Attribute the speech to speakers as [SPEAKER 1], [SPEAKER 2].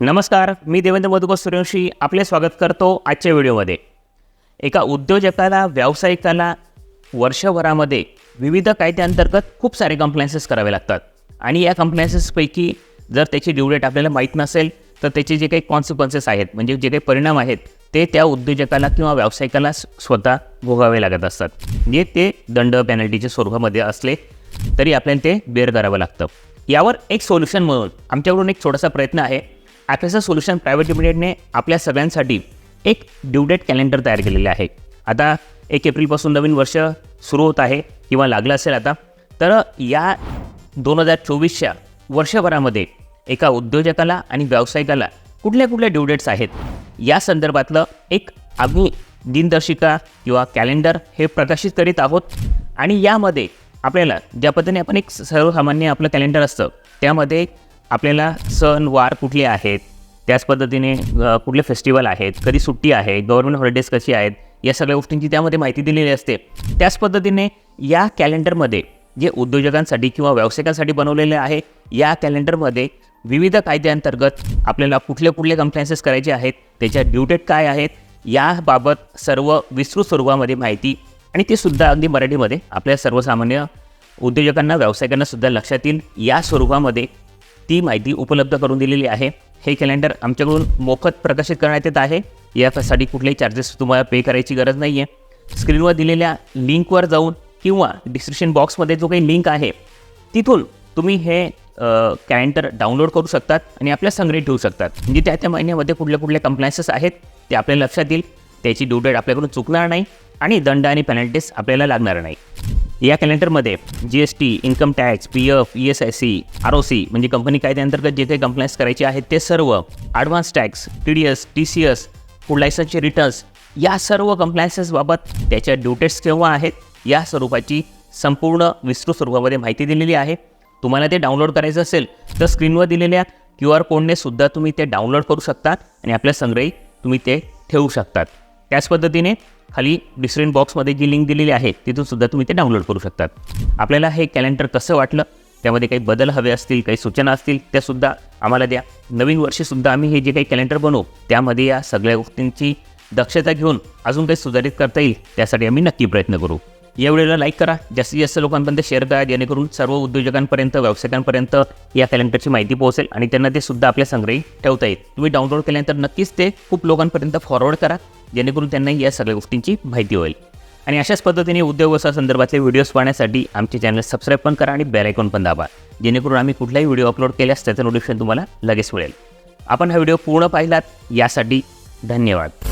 [SPEAKER 1] नमस्कार मी देवेंद्र मधुकर सूर्यवंशी आपले स्वागत करतो आजच्या व्हिडिओमध्ये. एका उद्योजकाला व्यावसायिकाला वर्षभरामध्ये विविध कायद्याअंतर्गत खूप सारे कंप्लायन्सेस करावे लागतात. आणि या कंप्लायन्सेसपैकी जर त्याची ड्यू डेट आपल्याला माहीत नसेल तर त्याचे जे काही कॉन्सिक्वन्सेस आहेत म्हणजे जे काही परिणाम आहेत ते त्या उद्योजकाला किंवा व्यावसायिकाला स्वतः भोगावे लागत असतात. म्हणजे ते दंड पॅनल्टीच्या स्वरूपामध्ये असले तरी आपल्याला ते बेअर करावं लागतं. यावर एक सोल्युशन म्हणून आमच्याकडून एक छोटासा प्रयत्न आहे. ॲफेसा सोल्युशन प्रायव्हेट लिमिटेडने आपल्या सगळ्यांसाठी एक ड्युडेट कॅलेंडर तयार केलेले आहे. आता एक एप्रिलपासून नवीन वर्ष सुरू होत आहे किंवा लागलं असेल आता तर या दोन हजार चोवीसच्या वर्षभरामध्ये एका उद्योजकाला आणि व्यावसायिकाला कुठल्या कुठल्या ड्यूडेट्स आहेत? या संदर्भातलं एक आम्ही दिनदर्शिका किंवा कॅलेंडर हे प्रकाशित करीत आहोत. आणि यामध्ये आपल्याला ज्या पद्धतीने आपण एक सर्वसामान्य आपलं कॅलेंडर असतं त्यामध्ये आपल्याला सण वार कुठले आहेत त्याच पद्धतीने कुठले फेस्टिवल आहेत कधी सुट्टी आहे गव्हर्मेंट हॉलिडेज कशी आहेत या सगळ्या गोष्टींची त्यामध्ये माहिती दिलेली असते. त्याच पद्धतीने या कॅलेंडरमध्ये जे उद्योजकांसाठी किंवा व्यावसायिकांसाठी बनवलेले आहे या कॅलेंडरमध्ये विविध कायद्याअंतर्गत आपल्याला कुठले कुठले कम्प्लायन्सेस करायचे आहेत त्याच्या ड्युटेट काय आहेत याबाबत सर्व विस्तृत स्वरूपामध्ये माहिती आणि ते सुद्धा अगदी मराठीमध्ये आपल्या सर्वसामान्य उद्योजकांना व्यावसायिकांना सुद्धा लक्षात येईल. या स्वरूपामध्ये ती माहिती उपलब्ध करून दिलेली आहे. हे कॅलेंडर आमच्याकडून मोफत प्रकाशित करण्यात येत आहे. यासाठी कुठलेही चार्जेस तुम्हाला पे करायची गरज नाही आहे स्क्रीनवर दिलेल्या लिंकवर जाऊन किंवा डिस्क्रिप्शन बॉक्समध्ये जो काही लिंक आहे तिथून तुम्ही हे कॅलेंडर डाउनलोड करू शकतात आणि आपल्या संग्रहित ठेवू शकतात. म्हणजे त्या त्या महिन्यामध्ये कुठल्या कुठल्या कंप्लायन्सेस आहेत ते आपल्या लक्षात येईल. त्याची ड्यू डेट आपल्याकडून चुकणार नाही आणि दंड आणि पेनल्टीज आपल्याला लागणार नाही. या कॅलेंडरमध्ये G S T income tax P F E S I C R O C म्हणजे कंपनी कायद्याअंतर्गत जे काही कंप्लायन्स करायचे आहेत ते सर्व advance tax T D S T C S food लायसन्सचे returns या सर्व कंप्लायन्सेसबाबत त्याच्या ड्युटेट्स केव्हा आहेत या स्वरूपाची संपूर्ण विस्तृत स्वरूपामध्ये माहिती दिलेली आहे. तुम्हाला ते डाउनलोड करायचं असेल तर स्क्रीनवर दिलेल्या क्यू आर कोडने सुद्धा तुम्ही ते डाउनलोड करू शकतात आणि आपल्या संग्रही तुम्ही ते ठेवू शकतात. त्याच पद्धतीने खाली डिस्क्रिप्शन बॉक्समध्ये जी लिंक दिलेली आहे तिथून सुद्धा तुम्ही ते डाउनलोड करू शकतात. आपल्याला हे कॅलेंडर कसं वाटलं? त्यामध्ये काही बदल हवे असतील काही सूचना असतील त्यासुद्धा आम्हाला द्या. नवीन वर्षीसुद्धा आम्ही हे जे काही कॅलेंडर बनवू त्यामध्ये या सगळ्या गोष्टींची दक्षता घेऊन अजून काही सुधारित करता येईल त्यासाठी आम्ही नक्की प्रयत्न करू. या व्हिडिओला लाईक करा. जास्तीत जास्त लोकांपर्यंत शेअर करा. जेणेकरून सर्व उद्योजकांपर्यंत व्यावसायिकांपर्यंत या कॅलेंडरची माहिती पोहोचेल आणि त्यांना ते सुद्धा आपल्या संग्रही ठेवता येईल. तुम्ही डाउनलोड केल्यानंतर नक्कीच ते खूप लोकांपर्यंत फॉरवर्ड करा. जेणेकरून त्यांना या सगळ्या गोष्टींची माहिती होईल. आणि अशाच पद्धतीने उद्योग व्यवसाय संदर्भातले व्हिडिओज पाहण्यासाठी आमचे चॅनल सबस्क्राईब पण करा आणि बेल आयकॉन पण दाबा. जेणेकरून आम्ही कुठलाही व्हिडिओ अपलोड केल्यास त्याचं नोटिफिकेशन तुम्हाला लगेच मिळेल. आपण हा व्हिडिओ पूर्ण पाहिलात. यासाठी धन्यवाद.